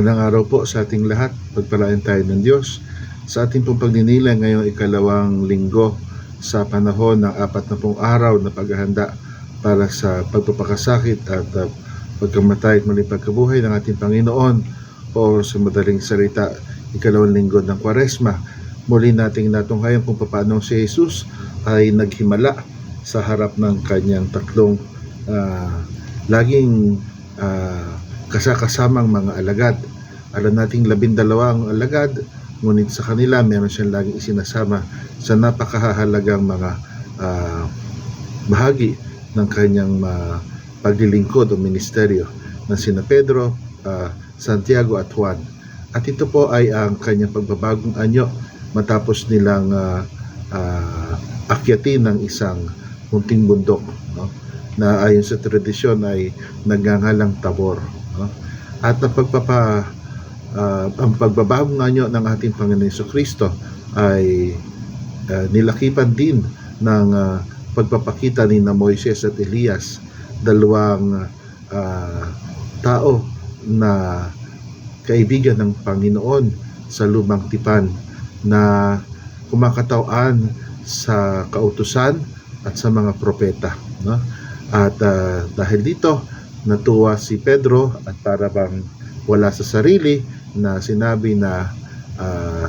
Magandang araw po sa ating lahat. Pagpalain tayo ng Diyos sa ating pong pagninilay ngayong ikalawang linggo sa panahon ng apat na pong araw na paghahanda para sa pagpapakasakit at uh, pagkamatay at muling pagkabuhay ng ating Panginoon o sa madaling salita, ikalawang linggo ng Kwaresma. Muli nating natunghayan kung paano si Jesus ay naghimala sa harap ng kanyang tatlong ah, laging ah, kasakasamang mga alagad. Alam nating labindalawang alagad, ngunit sa kanila meron siyang laging isinasama sa napakahalagang mga ah, bahagi ng kanyang ah, paglilingkod o ministeryo na sina Pedro, ah, Santiago at Juan. At ito po ay ang kanyang pagbabagong anyo matapos nilang ah, ah, akyatin ng isang munting bundok no? Na ayon sa tradisyon ay nagngangalang Tabor. No? At ang pagpapa ah, ang pagbabagong anyo ng ating Panginoon Kristo ay ah, nilakipan din ng ah, pagpapakita ni na Moises at Elias, dalawang ah, tao na kaibigan ng Panginoon sa lumang tipan na kumakatawan sa kautusan at sa mga propeta. No? At ah, dahil dito, natuwa si Pedro at para bang wala sa sarili na sinabi na uh,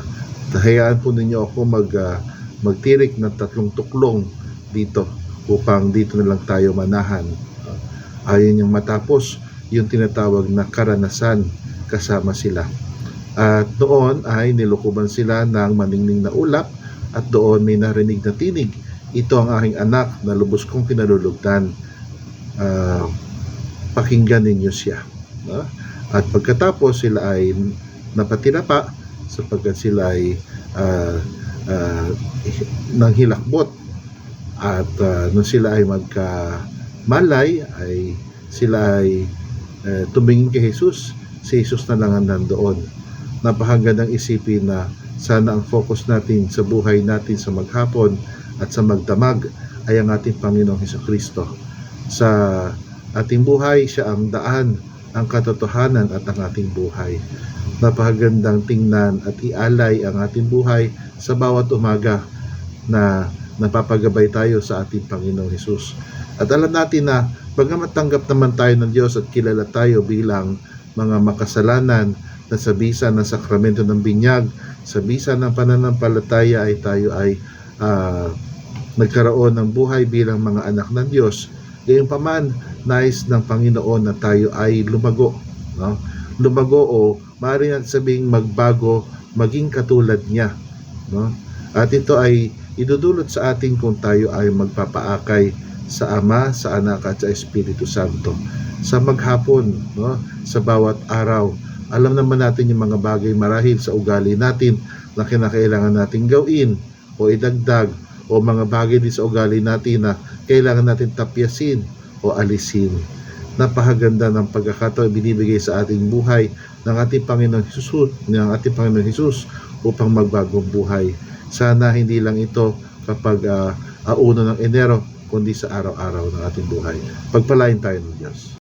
hayaan po ninyo ako mag, ah, magtirik ng tatlong tuklong dito upang dito na lang tayo manahan. Uh, ayon yung matapos yung tinatawag na karanasan kasama sila. At doon ay nilukuban sila ng maningning na ulap at doon may narinig na tinig. Ito ang aking anak na lubos kong kinalulugdan. Ah, pakinggan ninyo siya. No? At pagkatapos sila ay napatira pa sapagkat sila ay ah, ah, nanghilakbot at ah, nung sila ay magkamalay ay sila ay eh, tumingin kay Jesus si Jesus na lang ang nandoon napakagandang isipin na sana ang focus natin sa buhay natin sa maghapon at sa magdamag ay ang ating Panginoong Heso Kristo sa ating buhay siya ang daan ang katotohanan at ang ating buhay napakagandang tingnan at ialay ang ating buhay sa bawat umaga na napapagabay tayo sa ating Panginoong Hesus. At alam natin na bagamat tanggap naman tayo ng Diyos at kilala tayo bilang mga makasalanan na sa bisa ng sakramento ng binyag, sa bisa ng pananampalataya ay tayo ay ah, nagkaroon ng buhay bilang mga anak ng Diyos. Gayunpaman, nais ng Panginoon na tayo ay lumago. No? Lumago o maaari natin sabing magbago, maging katulad niya. No? At ito ay idudulot sa atin kung tayo ay magpapaakay sa Ama, sa Anak at sa Espiritu Santo. Sa maghapon, no? sa bawat araw, alam naman natin yung mga bagay marahil sa ugali natin na kinakailangan nating gawin o idagdag o mga bagay din sa ugali natin na kailangan natin tapyasin o alisin. Napakaganda ng pagkakataon binibigay sa ating buhay ng ating Panginoon Jesus, ng ating Panginoon Jesus upang magbagong buhay. Sana hindi lang ito kapag uh, auno ng Enero, kundi sa araw-araw ng ating buhay. Pagpalain tayo ng Diyos.